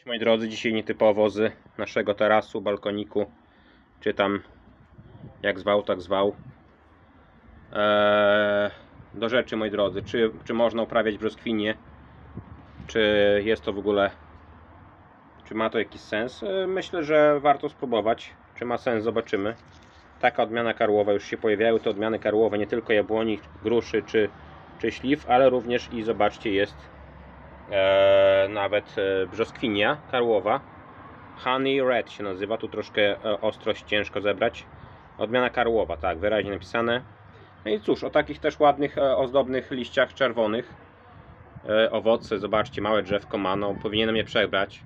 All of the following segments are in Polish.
Cześć moi drodzy, dzisiaj nietypowo z naszego tarasu, balkoniku, czy tam jak zwał, tak zwał. Eee, do rzeczy moi drodzy, czy, czy można uprawiać brzoskwinie, czy jest to w ogóle, czy ma to jakiś sens? Eee, myślę, że warto spróbować, czy ma sens, zobaczymy. Taka odmiana karłowa już się pojawiały, te odmiany karłowe, nie tylko jabłoni, gruszy czy, czy śliw, ale również i zobaczcie jest nawet e, brzoskwinia karłowa. Honey Red się nazywa, tu troszkę e, ostrość ciężko zebrać. Odmiana karłowa, tak, wyraźnie napisane. No i cóż, o takich też ładnych, e, ozdobnych liściach czerwonych. E, owoce, zobaczcie, małe drzewko ma, no powinienem je przebrać.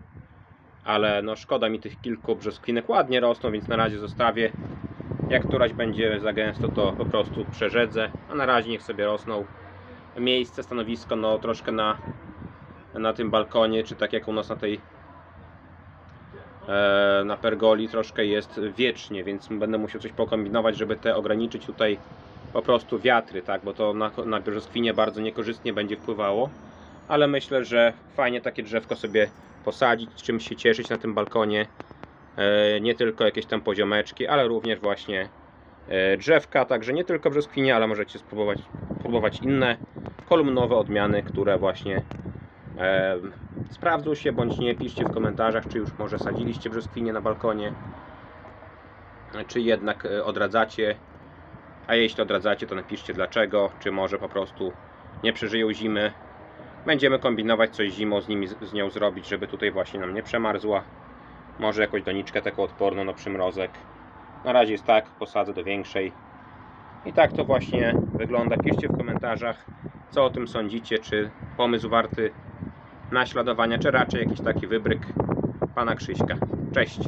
Ale no szkoda mi tych kilku brzoskwinek, ładnie rosną, więc na razie zostawię. Jak któraś będzie za gęsto, to po prostu przerzedzę, a na razie niech sobie rosną. Miejsce, stanowisko, no troszkę na na tym balkonie, czy tak jak u nas na tej e, na pergoli troszkę jest wiecznie, więc będę musiał coś pokombinować, żeby te ograniczyć tutaj po prostu wiatry, tak, bo to na, na brzoskwinie bardzo niekorzystnie będzie wpływało, ale myślę, że fajnie takie drzewko sobie posadzić, czym się cieszyć na tym balkonie, e, nie tylko jakieś tam poziomeczki, ale również właśnie e, drzewka, także nie tylko brzoskwinie, ale możecie spróbować, spróbować inne kolumnowe odmiany, które właśnie E, sprawdzą się bądź nie, piszcie w komentarzach, czy już może sadziliście brzoskwinie na balkonie, czy jednak e, odradzacie. A jeśli odradzacie, to napiszcie dlaczego, czy może po prostu nie przeżyją zimy. Będziemy kombinować coś zimą z, nimi, z nią zrobić, żeby tutaj właśnie nam nie przemarzła. Może jakąś doniczkę taką odporną na przymrozek. Na razie jest tak, posadzę do większej. I tak to właśnie wygląda. Piszcie w komentarzach, co o tym sądzicie, czy pomysł warty naśladowania, czy raczej jakiś taki wybryk pana Krzyśka. Cześć!